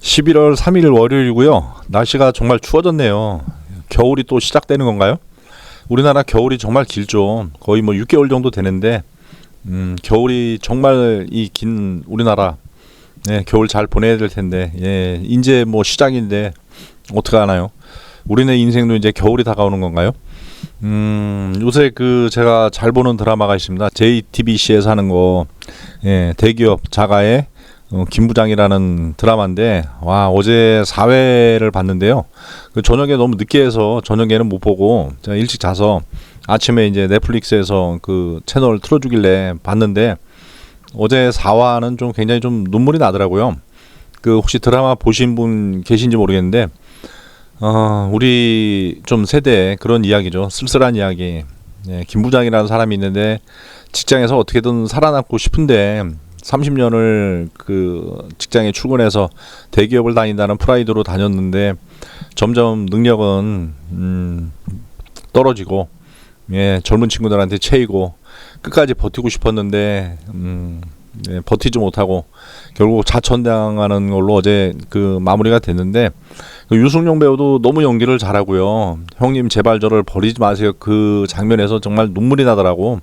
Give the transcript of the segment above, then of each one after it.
11월 3일 월요일이고요. 날씨가 정말 추워졌네요. 겨울이 또 시작되는 건가요? 우리나라 겨울이 정말 길죠. 거의 뭐 6개월 정도 되는데 음, 겨울이 정말 이 긴 우리나라 네, 겨울 잘 보내야 될 텐데 예, 이제 뭐 시작인데 어떻게 하나요? 우리네 인생도 이제 겨울이 다가오는 건가요? 음, 요새 그 제가 잘 보는 드라마가 있습니다. JTBC에서 하는 거 예, 대기업 자가의 어, 김부장이라는 드라마인데 와 어제 4회를 봤는데요. 그 저녁에 너무 늦게 해서 저녁에는 못 보고 제가 일찍 자서 아침에 이제 넷플릭스에서 그 채널 틀어주길래 봤는데 어제 4화는 좀 굉장히 좀 눈물이 나더라고요. 그 혹시 드라마 보신 분 계신지 모르겠는데 어 우리 좀 세대 그런 이야기죠. 쓸쓸한 이야기. 예, 김 부장이라는 사람이 있는데 직장에서 어떻게든 살아남고 싶은데 30년을 그 직장에 출근해서 대기업을 다닌다는 프라이드로 다녔는데 점점 능력은 음 떨어지고 예, 젊은 친구들한테 채이고 끝까지 버티고 싶었는데 음 예, 버티지 못하고 결국 자천당하는 걸로 어제 그 마무리가 됐는데 그 유승용 배우도 너무 연기를 잘하고요. 형님 제발 저를 버리지 마세요. 그 장면에서 정말 눈물이 나더라고.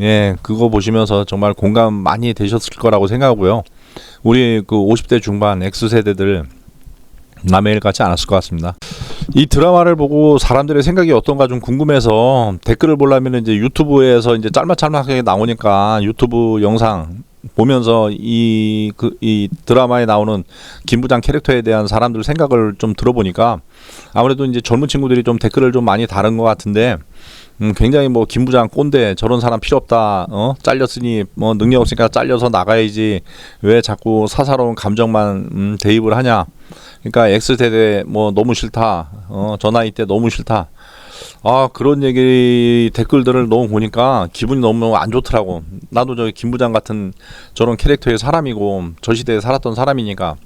예, 그거 보시면서 정말 공감 많이 되셨을 거라고 생각하고요. 우리 그 50대 중반 X 세대들 남의 일 같지 않았을 것 같습니다. 이 드라마를 보고 사람들의 생각이 어떤가 좀 궁금해서 댓글을 보려면 이제 유튜브에서 이제 짤막짤막하게 나오니까 유튜브 영상 보면서 이 그 이 드라마에 나오는 김 부장 캐릭터에 대한 사람들 생각을 좀 들어보니까 아무래도 이제 젊은 친구들이 좀 댓글을 좀 많이 다른 것 같은데 음, 굉장히 뭐 김 부장 꼰대 저런 사람 필요 없다. 어? 잘렸으니 뭐 능력 없으니까 잘려서 나가야지. 왜 자꾸 사사로운 감정만 음, 대입을 하냐? 그러니까 X 세대 뭐 너무 싫다. 어, 저 나이 때 너무 싫다. 아 그런 얘기 댓글들을 너무 보니까 기분이 너무 안 좋더라고. 나도 저 김 부장 같은 저런 캐릭터의 사람이고 저 시대에 살았던 사람이니까.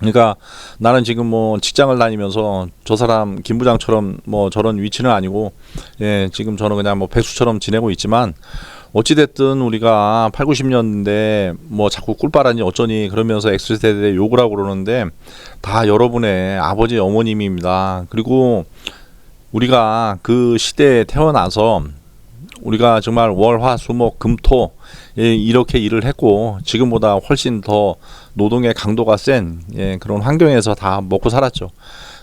그러니까 나는 지금 뭐 직장을 다니면서 저 사람 김 부장처럼 뭐 저런 위치는 아니고 예 지금 저는 그냥 뭐 백수처럼 지내고 있지만 어찌 됐든 우리가 8, 90년대 뭐 자꾸 꿀빨하니 어쩌니 그러면서 X세대 욕을 하고 그러는데 다 여러분의 아버지 어머님입니다. 그리고 우리가 그 시대에 태어나서 우리가 정말 월, 화, 수, 목, 금, 토 예, 이렇게 일을 했고 지금보다 훨씬 더 노동의 강도가 센 예, 그런 환경에서 다 먹고 살았죠.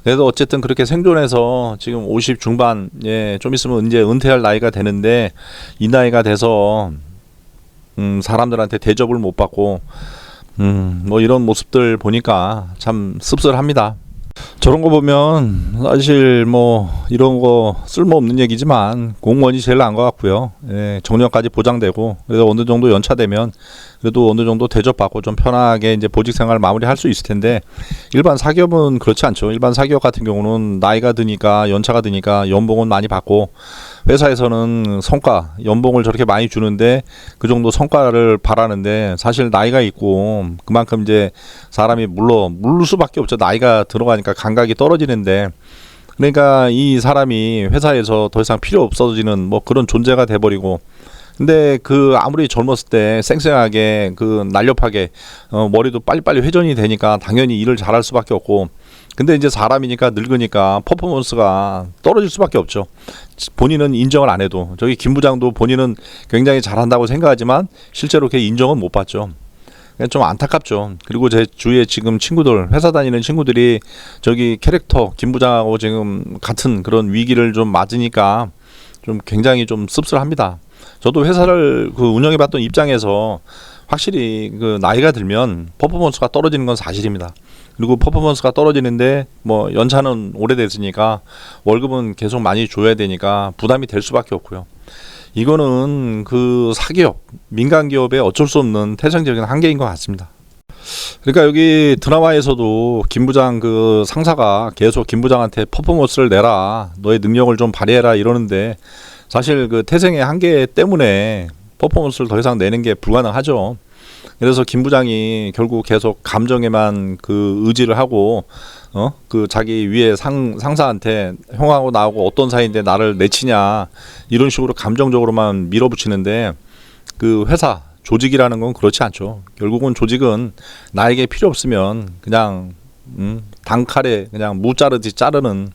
그래도 어쨌든 그렇게 생존해서 지금 50 중반 예, 좀 있으면 이제 은퇴할 나이가 되는데 이 나이가 돼서 음, 사람들한테 대접을 못 받고 음, 뭐 이런 모습들 보니까 참 씁쓸합니다. 저런 거 보면 사실 뭐 이런 거 쓸모없는 얘기지만 공무원이 제일 나은 것 같고요. 예, 정년까지 보장되고 그래도 어느 정도 연차되면 그래도 어느 정도 대접받고 좀 편하게 이제 보직 생활 마무리할 수 있을 텐데 일반 사기업은 그렇지 않죠. 일반 사기업 같은 경우는 나이가 드니까 연차가 드니까 연봉은 많이 받고 회사에서는 성과 연봉을 저렇게 많이 주는데 그 정도 성과를 바라는데 사실 나이가 있고 그만큼 이제 사람이 물러 물을 수밖에 없죠. 나이가 들어가니까 감각이 떨어지는데 그러니까 이 사람이 회사에서 더 이상 필요 없어지는 뭐 그런 존재가 돼버리고 근데 그 아무리 젊었을 때 쌩쌩하게 그 날렵하게 어 머리도 빨리빨리 회전이 되니까 당연히 일을 잘할 수밖에 없고 근데 이제 사람이니까 늙으니까 퍼포먼스가 떨어질 수밖에 없죠. 본인은 인정을 안 해도 저기 김 부장도 본인은 굉장히 잘한다고 생각하지만 실제로 그렇게 인정은 못 받죠. 좀 안타깝죠. 그리고 제 주위에 지금 친구들 회사 다니는 친구들이 저기 캐릭터 김 부장하고 지금 같은 그런 위기를 좀 맞으니까 좀 굉장히 좀 씁쓸합니다. 저도 회사를 그 운영해 봤던 입장에서 확실히 그 나이가 들면 퍼포먼스가 떨어지는 건 사실입니다. 그리고 퍼포먼스가 떨어지는데 뭐 연차는 오래됐으니까 월급은 계속 많이 줘야 되니까 부담이 될 수밖에 없고요. 이거는 그 사기업, 민간 기업의 어쩔 수 없는 태생적인 한계인 것 같습니다. 그러니까 여기 드라마에서도 김 부장 그 상사가 계속 김 부장한테 퍼포먼스를 내라, 너의 능력을 좀 발휘해라 이러는데 사실 그 태생의 한계 때문에 퍼포먼스를 더 이상 내는 게 불가능하죠. 그래서 김 부장이 결국 계속 감정에만 그 의지를 하고 어 그 자기 위에 상 상사한테 형하고 나하고 어떤 사이인데 나를 내치냐 이런 식으로 감정적으로만 밀어붙이는데 그 회사 조직이라는 건 그렇지 않죠. 결국은 조직은 나에게 필요 없으면 그냥 음, 단칼에 그냥 무 자르듯이 자르는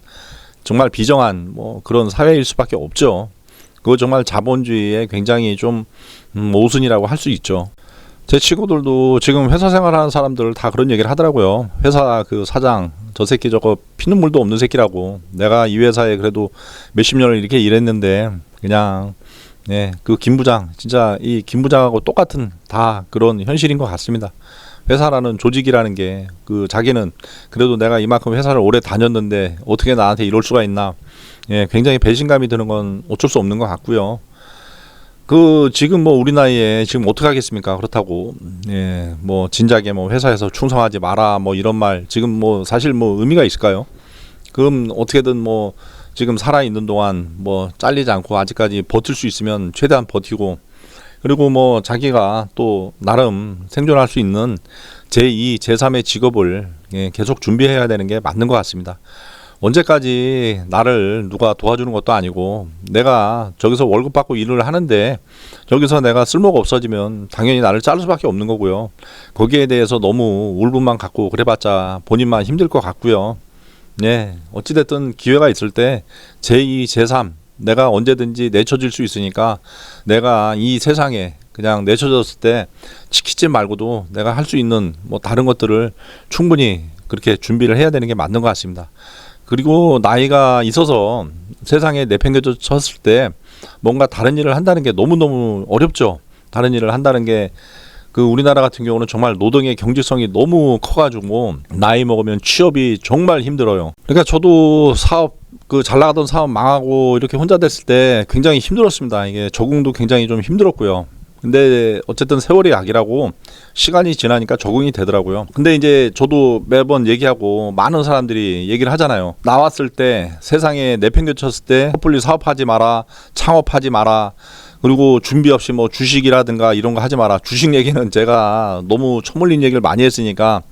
정말 비정한 뭐 그런 사회일 수밖에 없죠. 그거 정말 자본주의의 굉장히 좀 음, 모순이라고 할 수 있죠. 제 친구들도 지금 회사 생활하는 사람들 다 그런 얘기를 하더라고요. 회사 그 사장 저 새끼 저거 피눈물도 없는 새끼라고. 내가 이 회사에 그래도 몇십 년을 이렇게 일했는데 그냥 네, 그김 부장 진짜 이 김 부장하고 똑같은 다 그런 현실인 것 같습니다. 회사라는 조직이라는 게 그 자기는 그래도 내가 이만큼 회사를 오래 다녔는데 어떻게 나한테 이럴 수가 있나. 예, 굉장히 배신감이 드는 건 어쩔 수 없는 것 같고요. 그 지금 뭐 우리 나이에 지금 어떻게 하겠습니까? 그렇다고 예, 뭐 진작에 뭐 회사에서 충성하지 마라 뭐 이런 말 지금 뭐 사실 뭐 의미가 있을까요? 그럼 어떻게든 뭐 지금 살아 있는 동안 뭐 잘리지 않고 아직까지 버틸 수 있으면 최대한 버티고 그리고 뭐 자기가 또 나름 생존할 수 있는 제2, 제3의 직업을 예, 계속 준비해야 되는 게 맞는 것 같습니다. 언제까지 나를 누가 도와주는 것도 아니고 내가 저기서 월급 받고 일을 하는데 저기서 내가 쓸모가 없어지면 당연히 나를 자를 수밖에 없는 거고요. 거기에 대해서 너무 울분만 갖고 그래봤자 본인만 힘들 것 같고요. 네, 어찌됐든 기회가 있을 때 제2, 제3 내가 언제든지 내쳐질 수 있으니까 내가 이 세상에 그냥 내쳐졌을 때 지키지 말고도 내가 할 수 있는 뭐 다른 것들을 충분히 그렇게 준비를 해야 되는 게 맞는 것 같습니다. 그리고 나이가 있어서 세상에 내팽겨쳤을 때 뭔가 다른 일을 한다는 게 너무너무 어렵죠. 다른 일을 한다는 게 그 우리나라 같은 경우는 정말 노동의 경제성이 너무 커가지고 나이 먹으면 취업이 정말 힘들어요. 그러니까 저도 사업 그 잘 나가던 사업 망하고 이렇게 혼자 됐을 때 굉장히 힘들었습니다. 이게 적응도 굉장히 좀 힘들었고요. 근데 어쨌든 세월이 약이라고 시간이 지나니까 적응이 되더라고요. 근데 이제 저도 매번 얘기하고 많은 사람들이 얘기를 하잖아요. 나왔을 때 세상에 내팽겨쳤을 때 섣불리 사업하지 마라, 창업하지 마라. 그리고 준비 없이 뭐 주식이라든가 이런 거 하지 마라. 주식 얘기는 제가 너무 처물린 얘기를 많이 했으니까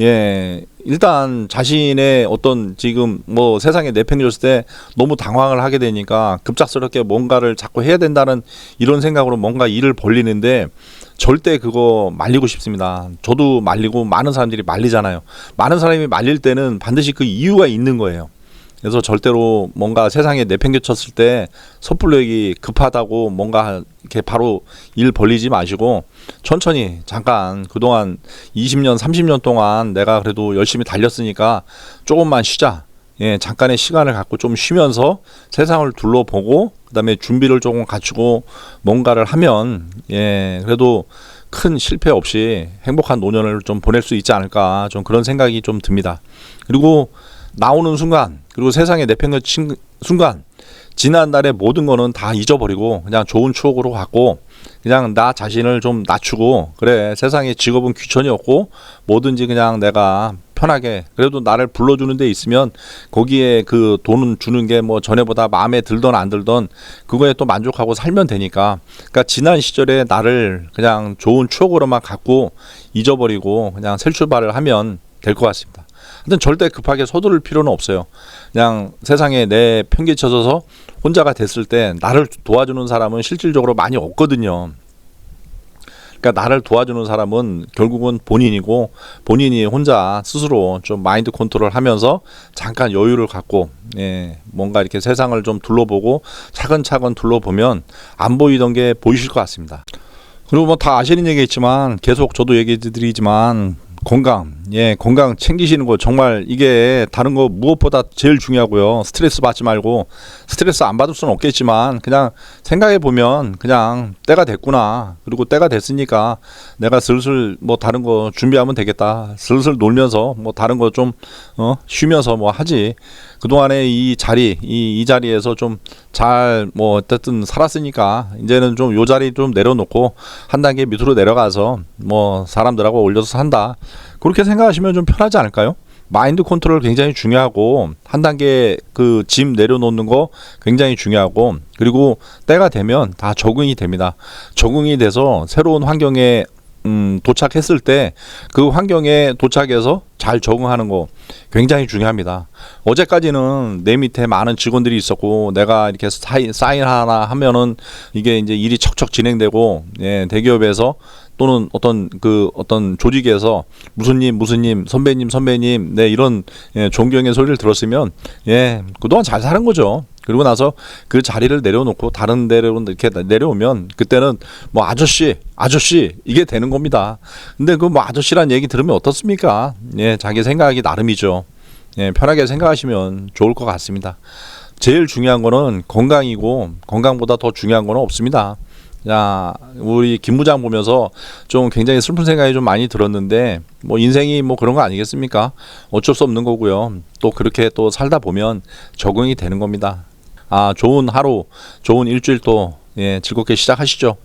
예, 일단 자신의 어떤 지금 뭐 세상에 내팽겨졌을 때 너무 당황을 하게 되니까 급작스럽게 뭔가를 자꾸 해야 된다는 이런 생각으로 뭔가 일을 벌리는데 절대 그거 말리고 싶습니다. 저도 말리고 많은 사람들이 말리잖아요. 많은 사람이 말릴 때는 반드시 그 이유가 있는 거예요. 그래서 절대로 뭔가 세상에 내팽겨쳤을 때 섣불리 급하다고 뭔가 이렇게 바로 일 벌리지 마시고 천천히 잠깐 그동안 20년 30년 동안 내가 그래도 열심히 달렸으니까 조금만 쉬자. 예 잠깐의 시간을 갖고 좀 쉬면서 세상을 둘러보고 그다음에 준비를 조금 갖추고 뭔가를 하면 예 그래도 큰 실패 없이 행복한 노년을 좀 보낼 수 있지 않을까 좀 그런 생각이 좀 듭니다. 그리고 나오는 순간 그리고 세상에 내팽겨친 순간 지난날의 모든 거는 다 잊어버리고 그냥 좋은 추억으로 갖고 그냥 나 자신을 좀 낮추고 그래 세상에 직업은 귀천이 없고 뭐든지 그냥 내가 편하게 그래도 나를 불러주는 데 있으면 거기에 그 돈은 주는 게 뭐 전에보다 마음에 들던 안 들던 그거에 또 만족하고 살면 되니까 그러니까 지난 시절에 나를 그냥 좋은 추억으로만 갖고 잊어버리고 그냥 새 출발을 하면 될 것 같습니다. 하여튼 절대 급하게 서두를 필요는 없어요. 그냥 세상에 내 편기쳐져서 혼자가 됐을 때 나를 도와주는 사람은 실질적으로 많이 없거든요. 그러니까 나를 도와주는 사람은 결국은 본인이고 본인이 혼자 스스로 좀 마인드 컨트롤 하면서 잠깐 여유를 갖고 예, 뭔가 이렇게 세상을 좀 둘러보고 차근차근 둘러보면 안 보이던 게 보이실 것 같습니다. 그리고 뭐 다 아시는 얘기겠지만 계속 저도 얘기 드리지만 건강, 예, 건강 챙기시는 거 정말 이게 다른 거 무엇보다 제일 중요하고요. 스트레스 받지 말고 스트레스 안 받을 수는 없겠지만 그냥 생각해 보면 그냥 때가 됐구나. 그리고 때가 됐으니까 내가 슬슬 뭐 다른 거 준비하면 되겠다. 슬슬 놀면서 뭐 다른 거 좀 어, 쉬면서 뭐 하지. 그동안에 이 자리, 이, 이 자리에서 좀 잘 뭐 어쨌든 살았으니까 이제는 좀 요 자리 좀 내려놓고 한 단계 밑으로 내려가서 뭐 사람들하고 올려서 산다. 그렇게 생각하시면 좀 편하지 않을까요? 마인드 컨트롤 굉장히 중요하고 한 단계 그 짐 내려놓는 거 굉장히 중요하고 그리고 때가 되면 다 적응이 됩니다. 적응이 돼서 새로운 환경에 음, 도착했을 때 그 환경에 도착해서 잘 적응하는 거 굉장히 중요합니다. 어제까지는 내 밑에 많은 직원들이 있었고 내가 이렇게 사인, 사인 하나 하면은 이게 이제 일이 척척 진행되고 예, 대기업에서 또는 어떤 그 어떤 조직에서 무슨님 무슨님 선배님 선배님 네 이런 예, 존경의 소리를 들었으면 예 그동안 잘 사는 거죠. 그리고 나서 그 자리를 내려놓고 다른 데로 이렇게 내려오면 그때는 뭐 아저씨 아저씨 이게 되는 겁니다. 근데 그 뭐 아저씨란 얘기 들으면 어떻습니까? 예 자기 생각이 나름이죠. 예 편하게 생각하시면 좋을 것 같습니다. 제일 중요한 거는 건강이고 건강보다 더 중요한 거는 없습니다. 자, 우리 김 부장 보면서 좀 굉장히 슬픈 생각이 좀 많이 들었는데 뭐 인생이 뭐 그런 거 아니겠습니까? 어쩔 수 없는 거고요. 또 그렇게 또 살다 보면 적응이 되는 겁니다. 아, 좋은 하루, 좋은 일주일 또 예, 즐겁게 시작하시죠.